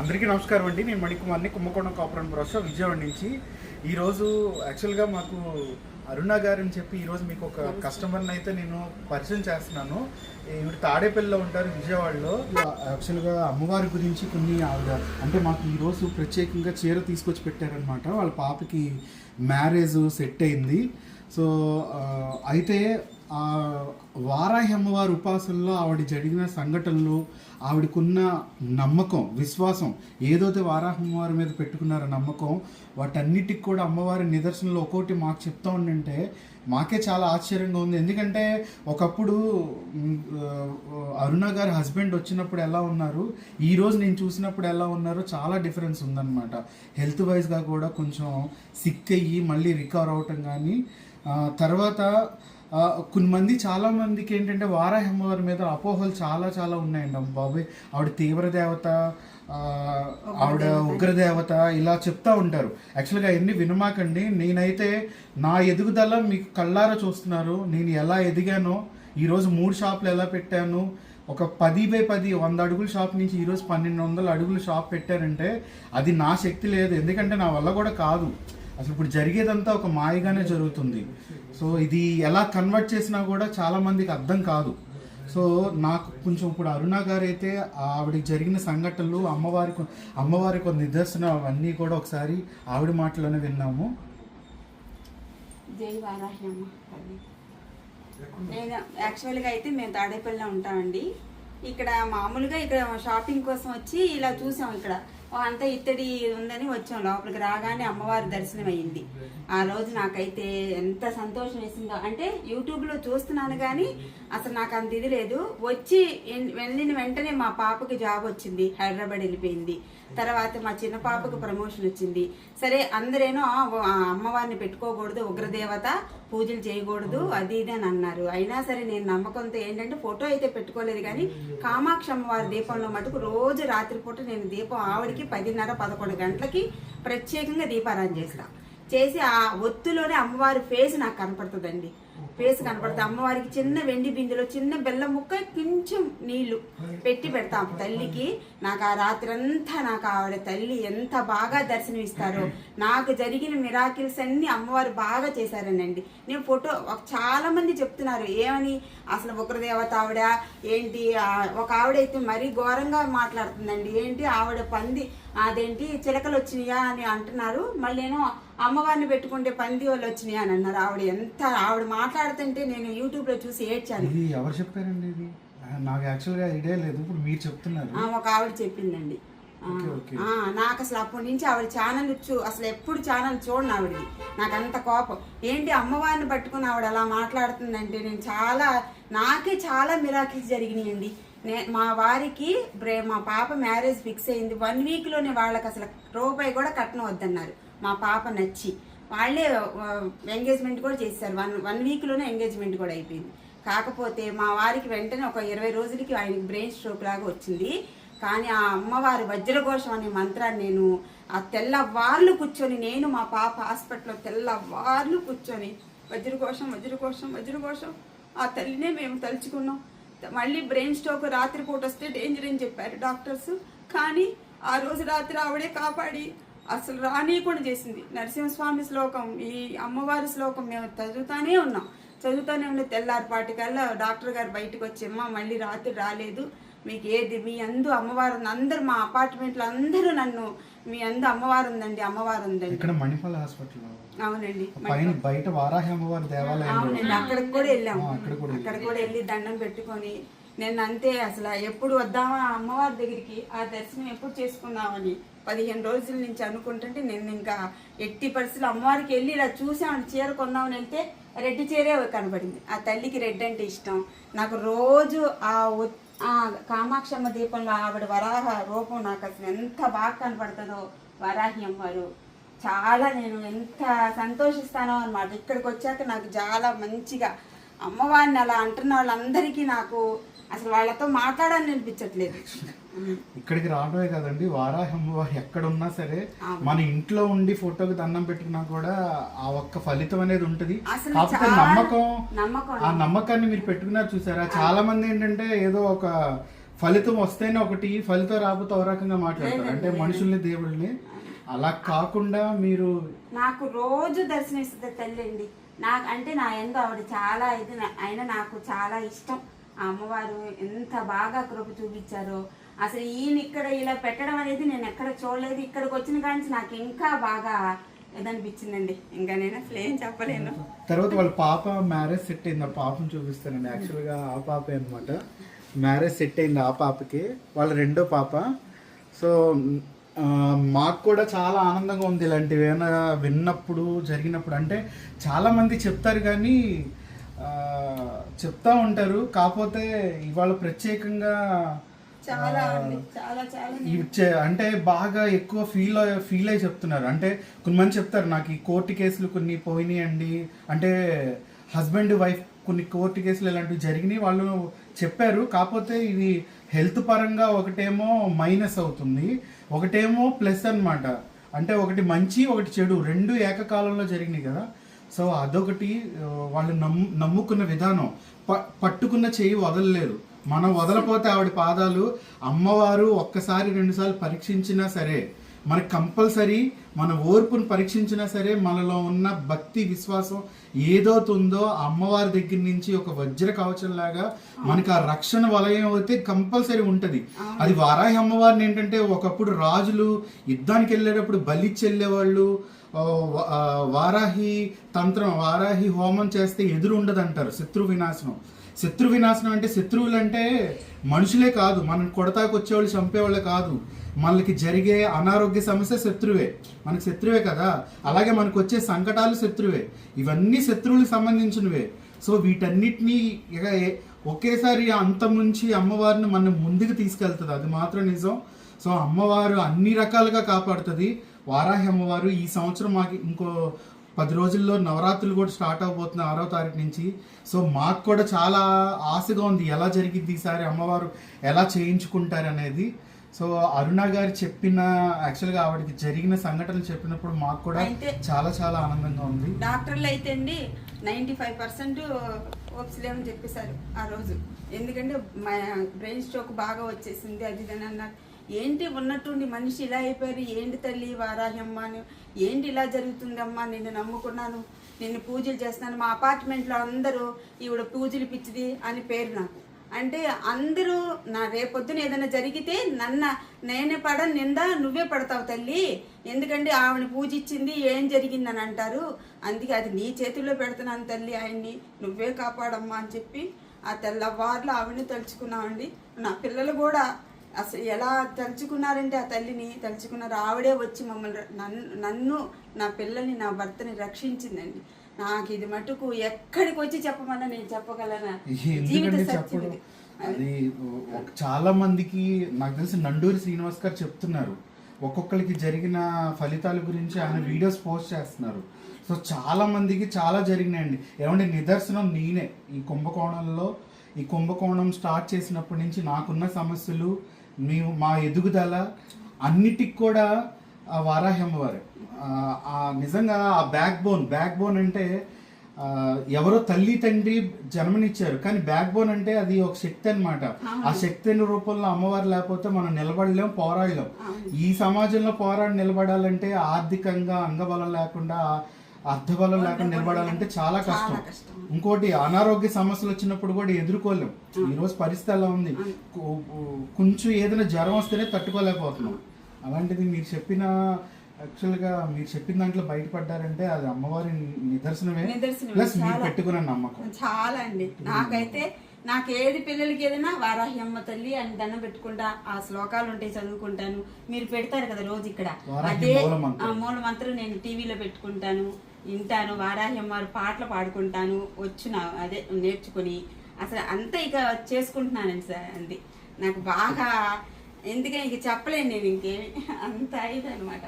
అందరికీ నమస్కారం అండి. నేను మణికుమార్ని కుంభకోణం కాపురం బ్రోష విజయవాడ నుంచి. ఈరోజు యాక్చువల్గా మాకు అరుణ గారు అని చెప్పి ఈరోజు మీకు ఒక కస్టమర్ని అయితే నేను పరిచయం చేస్తున్నాను. ఈవిడ తాడేపల్లిలో ఉంటారు విజయవాడలో. యాక్చువల్గా అమ్మవారి గురించి కొన్ని ఆవిడ అంటే మాకు ఈరోజు ప్రత్యేకంగా చీర తీసుకొచ్చి పెట్టారనమాట వాళ్ళ పాపకి మ్యారేజ్ సెట్ అయింది. సో అయితే వారాహి అమ్మవారి ఉపాసనలో ఆవిడ జరిగిన సంఘటనలు ఆవిడకున్న నమ్మకం విశ్వాసం ఏదైతే వారాహి అమ్మవారి మీద పెట్టుకున్నారో నమ్మకం వాటన్నిటికి కూడా అమ్మవారి నిదర్శనలు ఒక్కోటి మాకు చెప్తా ఉండంటే మాకే చాలా ఆశ్చర్యంగా ఉంది. ఎందుకంటే ఒకప్పుడు అరుణ గారి హస్బెండ్ వచ్చినప్పుడు ఎలా ఉన్నారు ఈరోజు నేను చూసినప్పుడు ఎలా ఉన్నారో చాలా డిఫరెన్స్ ఉందన్నమాట. హెల్త్ వైజ్గా కూడా కొంచెం సిక్ అయ్యి మళ్ళీ రికవర్ అవటం కానీ తర్వాత కొన్ని మంది చాలా మందికి ఏంటంటే వారాహి అమ్మవారి మీద అపోహలు చాలా చాలా ఉన్నాయండి అమ్మ బాబాయ్. ఆవిడ తీవ్ర దేవత ఆవిడ ఉగ్రదేవత. ఇలా చెప్తా ఉంటారు. యాక్చువల్గా ఎన్ని వినమాకండి. నేనైతే నా ఎదుగుదల మీకు కళ్ళారా చూస్తున్నారు. నేను ఎలా ఎదిగానో ఈరోజు మూడు షాపులు ఎలా పెట్టాను ఒక పది బై పది వంద అడుగుల షాప్ నుంచి ఈరోజు పన్నెండు వందల అడుగుల షాప్ పెట్టారంటే అది నా శక్తి లేదు. ఎందుకంటే నా వల్ల కూడా కాదు. అసలు ఇప్పుడు జరిగేదంతా ఒక మాయగానే జరుగుతుంది. సో ఇది ఎలా కన్వర్ట్ చేసినా కూడా చాలా మందికి అర్థం కాదు. సో నాకు కొంచెం ఇప్పుడు అరుణ గారు అయితే ఆవిడకి జరిగిన సంఘటనలు అమ్మవారి అమ్మవారి కొన్ని నిదర్శనం అవన్నీ కూడా ఒకసారి ఆవిడ మాటలోనే విన్నాము. నేను యాక్చువల్గా అయితే మేము తాడేపల్లిలో ఉంటామండి. ఇక్కడ మామూలుగా ఇక్కడ షాపింగ్ కోసం వచ్చి ఇలా చూసాం ఇక్కడ. అంతా ఇత్తడి ఉందని వచ్చాం. లోపలికి రాగానే అమ్మవారి దర్శనం అయ్యింది ఆ రోజు నాకైతే ఎంత సంతోషం వేసిందో. అంటే యూట్యూబ్లో చూస్తున్నాను కానీ అసలు నాకు అంత ఇది లేదు. వచ్చి వెళ్ళిన వెంటనే మా పాపకి జాబ్ వచ్చింది. హైదరాబాద్ వెళ్ళిపోయింది. తర్వాత మా చిన్న పాపకు ప్రమోషన్ వచ్చింది. సరే అందరేనో "ఆ, అమ్మవారిని పెట్టుకోకూడదు ఉగ్రదేవత పూజలు చేయకూడదు అది ఇది అని అన్నారు. అయినా సరే నేను నమ్మకంతో ఏంటంటే ఫోటో అయితే పెట్టుకోలేదు కానీ కామాక్షి అమ్మవారి దీపంలో మటుకు రోజు రాత్రిపూట నేను దీపం ఆవిడకి పదిన్నర పదకొండు గంటలకి ప్రత్యేకంగా దీపారాధన చేస్తాను చేసి ఆ ఒత్తులోనే అమ్మవారి ఫేస్ నాకు కనపడుతుందండి. ఫేస్ కనపడుతుంది అమ్మవారికి చిన్న వెండి బిందులో చిన్న బెల్లం ముక్క కొంచెం నీళ్ళు పెట్టి పెడతాం తల్లికి. నాకు ఆ రాత్రి అంతా నాకు ఆవిడ తల్లి ఎంత బాగా దర్శనం ఇస్తారో నాకు జరిగిన మిరాకిల్స్ అన్ని అమ్మవారు బాగా చేశారనండి. నేను ఫోటో ఒక- చాలా మంది చెప్తున్నారు ఏమని? అసలు ఉగ్రదేవత ఆవిడ? ఏంటి? ఒక ఒక ఆవిడైతే మరీ ఘోరంగా మాట్లాడుతుందండి. ఏంటి? ఆవిడ పంది అదేంటి? చిలకలు వచ్చినాయా? అని అంటున్నారు. మళ్ళీ నేను అమ్మవారిని పెట్టుకుంటే పంది వాళ్ళు వచ్చినాయా అని అన్నారు. ఆవిడ ఎంత ఆవిడ మాట్లాడుతుంటే నేను యూట్యూబ్లో చూసి ఏడ్చాను. ఇది ఎవరు చెప్పారండి ఇది? నాకు యాక్చువల్గా ఐడియా లేదు ఇప్పుడు మీరు చెప్తున్నారు. ఆ, ఒక ఆవిడ చెప్పిందండి. ఆ, ఓకే, ఓకే. ఆ, నాకు అసలు అప్పటి నుంచి ఆవిడ ఛానల్ చూ అసలు ఎప్పుడు ఛానల్ చూడను ఆవిడది నాకు అంత కోపం. ఏంటి అమ్మవారిని పట్టుకుని ఆవిడ అలా మాట్లాడుతుందంటే నేను చాలా నాకే చాలా మిరాకిల్స్ జరిగినాయండి. నే మా వారికి బ్రే మా పాప మ్యారేజ్ ఫిక్స్ అయింది. వన్ వీక్లోనే వాళ్ళకి అసలు రూపాయి కూడా కట్నం వద్దన్నారు మా పాప నచ్చి. వాళ్ళే ఎంగేజ్మెంట్ కూడా చేశారు. వన్ వన్ వీక్లోనే ఎంగేజ్మెంట్ కూడా అయిపోయింది. కాకపోతే మా వారికి వెంటనే ఒక ఇరవై రోజులకి ఆయనకి బ్రెయిన్ స్ట్రోక్ లాగా వచ్చింది. కానీ ఆ అమ్మవారి వజ్రఘోషం అనే మంత్రాన్ని నేను ఆ తెల్లవార్లు కూర్చొని నేను మా పాప హాస్పిటల్లో తెల్లవార్లు కూర్చొని వజ్రఘోషం వజ్రఘోషం వజ్రఘోషం ఆ తల్లినే మేము తలుచుకున్నాం. మళ్ళీ బ్రెయిన్ స్ట్రోక్ రాత్రిపూట వస్తే డేంజర్ అని చెప్పారు డాక్టర్స్. కానీ ఆ రోజు రాత్రి ఆవిడే కాపాడి అసలు రానీయకుండా చేసింది. నరసింహస్వామి శ్లోకం ఈ అమ్మవారి శ్లోకం మేము చదువుతానే ఉన్నాం. చదువుతానే ఉండే తెల్లారిపాటికల్లా డాక్టర్ గారు బయటకు వచ్చేమ్మా మళ్ళీ రాత్రి రాలేదు. మీకు ఏది? మీ అందు అమ్మవారు ఉంది. అందరు మా అపార్ట్మెంట్లో అందరూ నన్ను మీ అందు అమ్మవారు ఉందండి అమ్మవారు ఉందండి. ఇక్కడ మణిపాల్ హాస్పిటల్ అవునండి పైన బయట వారాహి అమ్మవారి దేవాలయం అవునండి అక్కడికి కూడా వెళ్ళాము. అక్కడ కూడా వెళ్ళి దండం పెట్టుకొని నేను అంతే అసలు ఎప్పుడు వద్దామా అమ్మవారి దగ్గరికి? ఆ దర్శనం ఎప్పుడు చేసుకుందామని? పదిహేను రోజుల నుంచి అనుకుంటుంటే నేను ఇంకా ఎట్టి పరిస్థితులు అమ్మవారికి వెళ్ళి ఇలా చూసామని చీర కొందామని వెళ్తే రెడ్ చీరే కనబడింది. ఆ తల్లికి రెడ్ అంటే ఇష్టం. నాకు రోజు ఆ ఆ కామాక్షమ్మ దీపంలో ఆవిడ వరాహ రూపం నాకు అసలు ఎంత బాగా కనపడుతుందో వరాహి అమ్మవారు. చాలా నేను ఎంత సంతోషిస్తానో అనమాట ఇక్కడికి వచ్చాక నాకు చాలా మంచిగా అమ్మవారిని అలా అంటున్న వాళ్ళందరికీ నాకు అసలు వాళ్ళతో మాట్లాడాలని అనిపించట్లేదు. ఇక్కడికి రావడమే కదండి ఎక్కడ ఉన్నా సరే మన ఇంట్లో ఉండి ఫోటోకి దండం పెట్టుకున్నా కూడా ఆ ఒక్క ఫలితం అనేది ఉంటది. కాకపోతే నమ్మకం ఆ నమ్మకాన్ని మీరు పెట్టుకున్నారు చూసారా? చాలా మంది ఏంటంటే ఏదో ఒక ఫలితం వస్తేనే ఒకటి ఫలితం రాకపోతే ఒక రకంగా మాట్లాడతారు. అంటే. మనుషుల్ని దేవుళ్ళని. అలా కాకుండా మీరు నాకు రోజు దర్శనమిస్తుంది తల్లి అండి. నాకు అంటే నా ఎందు ఆవిడ చాలా ఇది నా- అయినా నాకు చాలా ఇష్టం. ఆ అమ్మవారు ఎంత బాగా కృప చూపించారో అసలు ఈయన ఇక్కడ ఇలా పెట్టడం అనేది నేను ఎక్కడ చూడలేదు. ఇక్కడికి వచ్చిన కానీ నాకు ఇంకా బాగా ఇదనిపించిందండి. ఇంకా నేను అసలు ఏం చెప్పలేను. తర్వాత వాళ్ళ పాప మ్యారేజ్ సెట్ అయింది. ఆ పాపను చూపిస్తానండి. యాక్చువల్గా ఆ పాపే అనమాట మ్యారేజ్ సెట్ అయింది ఆ పాపకి. వాళ్ళ రెండో పాప. సో మాకు కూడా చాలా ఆనందంగా ఉంది ఇలాంటివి ఏమైనా విన్నప్పుడు జరిగినప్పుడు. అంటే చాలామంది చెప్తారు కానీ చెప్తా ఉంటారు. కాకపోతే ఇవాళ ప్రత్యేకంగా చాలా ఆ, అండి చాలా చాలా ఇవి చే- అంటే బాగా ఎక్కువ ఫీల్ ఫీల్ అయి చెప్తున్నారు. అంటే కొంతమంది చెప్తారు నాకు ఈ కోర్టు కేసులు కొన్ని పోయినాయండి. అంటే హస్బెండ్ వైఫ్ కొన్ని కోర్టు కేసులు ఇలాంటివి జరిగినాయి వాళ్ళు చెప్పారు. కాకపోతే ఇవి హెల్త్ పరంగా ఒకటేమో మైనస్ అవుతుంది. ఒకటేమో ప్లస్ అన్నమాట. అంటే ఒకటి మంచి ఒకటి చెడు రెండు ఏకకాలంలో జరిగినాయి కదా. సో అదొకటి వాళ్ళు నమ్ము నమ్ముకున్న విధానం. ప పట్టుకున్న చెయ్యి వదలలేరు. మనం వదలపోతే ఆవిడ పాదాలు అమ్మవారు ఒక్కసారి రెండుసార్లు పరీక్షించినా సరే మనకి కంపల్సరీ మన ఓర్పును పరీక్షించినా సరే మనలో ఉన్న భక్తి విశ్వాసం ఏదవుతుందో అమ్మవారి దగ్గర నుంచి ఒక వజ్ర కవచం లాగా మనకి ఆ రక్షణ వలయం అయితే కంపల్సరీ ఉంటది. అది వారాహి అమ్మవారిని ఏంటంటే ఒకప్పుడు రాజులు యుద్ధానికి వెళ్ళేటప్పుడు బలిచ్చి వెళ్ళేవాళ్ళు ఆ, వ- ఆ, వారాహి తంత్రం వారాహి హోమం చేస్తే ఎదురు ఉండదు అంటారు శత్రు వినాశనం. శత్రు వినాశనం అంటే శత్రువులు అంటే మనుషులే కాదు. మనం కొడతాకు వచ్చేవాళ్ళు చంపేవాళ్ళు కాదు. మనకి జరిగే అనారోగ్య సమస్య శత్రువే. మనకు శత్రువే కదా. అలాగే మనకు వచ్చే సంకటాలు శత్రువే. ఇవన్నీ శత్రువులకు సంబంధించినవే. సో వీటన్నిటినీ ఇక ఒకేసారి అంతం నుంచి అమ్మవారిని మనం ముందుకు తీసుకెళ్తుంది. అది మాత్రం నిజం. సో అమ్మవారు అన్ని రకాలుగా కాపాడుతుంది. వారాహి అమ్మవారు ఈ సంవత్సరం మాకు ఇంకో పది రోజుల్లో నవరాత్రులు కూడా స్టార్ట్ అవబోతున్నాయి ఆరో తారీఖు నుంచి. సో మాకు కూడా చాలా ఆశగా ఉంది ఎలా జరిగిద్ది ఈసారి అమ్మవారు ఎలా చేయించుకుంటారు అనేది. సో అరుణ గారు చెప్పిన యాక్చువల్గా ఆవిడకి జరిగిన సంఘటనలు చెప్పినప్పుడు మాకు కూడా చాలా చాలా ఆనందంగా ఉంది. డాక్టర్లు అయితే అండి నైంటీ ఫైవ్ పర్సెంట్ ఓప్స్ లేవని చెప్పేశారు ఆ రోజు. ఎందుకంటే మా బ్రెయిన్ స్ట్రోక్ బాగా వచ్చేసింది అది అన్నారు. ఏంటి ఉన్నట్టుండి మనిషి ఇలా అయిపోయారు? ఏంటి తల్లి వారాహ్యమ్మ అని? ఏంటి ఇలా జరుగుతుందమ్మా? నిన్ను నమ్ముకున్నాను. నిన్ను పూజలు చేస్తున్నాను. మా అపార్ట్మెంట్లో అందరూ ఈవిడ పూజలు పిచ్చిది అని పేరు నాకు. అంటే అందరూ నా రేపొద్దున ఏదైనా జరిగితే నన్న నేనే పడ నిందా నువ్వే పడతావు తల్లి. ఎందుకంటే ఆవిడ పూజించింది ఏం జరిగిందని అంటారు. అందుకే అది నీ చేతుల్లో పెడుతున్నాను తల్లి ఆయన్ని. నువ్వే కాపాడమ్మా అని చెప్పి ఆ తెల్లవారులు ఆవిడని తలుచుకున్నామండి. నా పిల్లలు కూడా అసలు ఎలా తలుచుకున్నారంటే ఆ తల్లిని తలుచుకున్నారు ఆవిడే వచ్చి మమ్మల్ని నన్ను నన్ను నా పిల్లల్ని నా భర్తని రక్షించిందండి. నాకు ఇది మటుకు ఎక్కడికి వచ్చి చెప్పమన్నా నేను చెప్పగలనా? జీవిత సత్యం అది చాలా మందికి నాకు తెలిసి నండూరి శ్రీనివాస్ గారు చెప్తున్నారు. ఒక్కొక్కరికి జరిగిన ఫలితాల గురించి ఆయన వీడియోస్ పోస్ట్ చేస్తున్నారు. సో చాలా మందికి చాలా జరిగినాయండి. ఏమంటే నిదర్శనం నేనే. ఈ కుంభకోణంలో ఈ కుంభకోణం స్టార్ట్ చేసినప్పటి నుంచి నాకున్న సమస్యలు మేము మా ఎదుగుదల అన్నిటికి కూడా ఆ నిజంగా ఆ బ్యాక్ బోన్ బ్యాక్ బోన్ అంటే ఎవరో తల్లి తండ్రి జన్మనిచ్చారు. కానీ బ్యాక్ బోన్ అంటే అది ఒక శక్తి అన్నమాట. ఆ శక్తి అనే రూపంలో అమ్మవారు లేకపోతే మనం నిలబడలేం పోరాడలేం. ఈ సమాజంలో పోరాడి నిలబడాలంటే ఆర్థికంగా అంగబలం లేకుండా అర్థబలం లేకుండా నిలబడాలంటే చాలా కష్టం. ఇంకోటి అనారోగ్య సమస్యలు వచ్చినప్పుడు కూడా ఎదుర్కోలేం. ఈ రోజు పరిస్థితి ఎలా ఉంది? కొంచెం ఏదైనా జ్వరం వస్తేనే తట్టుకోలేకపోతున్నాం. అలాంటిది మీరు చెప్పిన యాక్చువల్గా మీరు చెప్పిన దాంట్లో బయటపడ్డారంటే అది అమ్మవారి నిదర్శనమే. ప్లస్ మీరు చాలా. పెట్టుకున్న నమ్మకం. చాలా అండి. నాకైతే నాకు ఏది పిల్లలకి ఏదైనా వారాహి అమ్మ తల్లి అని దండం పెట్టుకుంటా ఆ శ్లోకాలు ఉంటాయి చదువుకుంటాను. మీరు పెడతారు కదా రోజు ఇక్కడ. అదే మూల మంత్రం నేను టీవీలో పెట్టుకుంటాను. వింటాను వారాహ్యమ్మారు పాటలు పాడుకుంటాను వచ్చు నా అదే నేర్చుకుని. అసలు అంతా ఇక చేసుకుంటున్నానండి సార్ అంది. నాకు బాగా ఎందుకని ఇక చెప్పలేను నేను ఇంకేమి. అంత ఇది అనమాట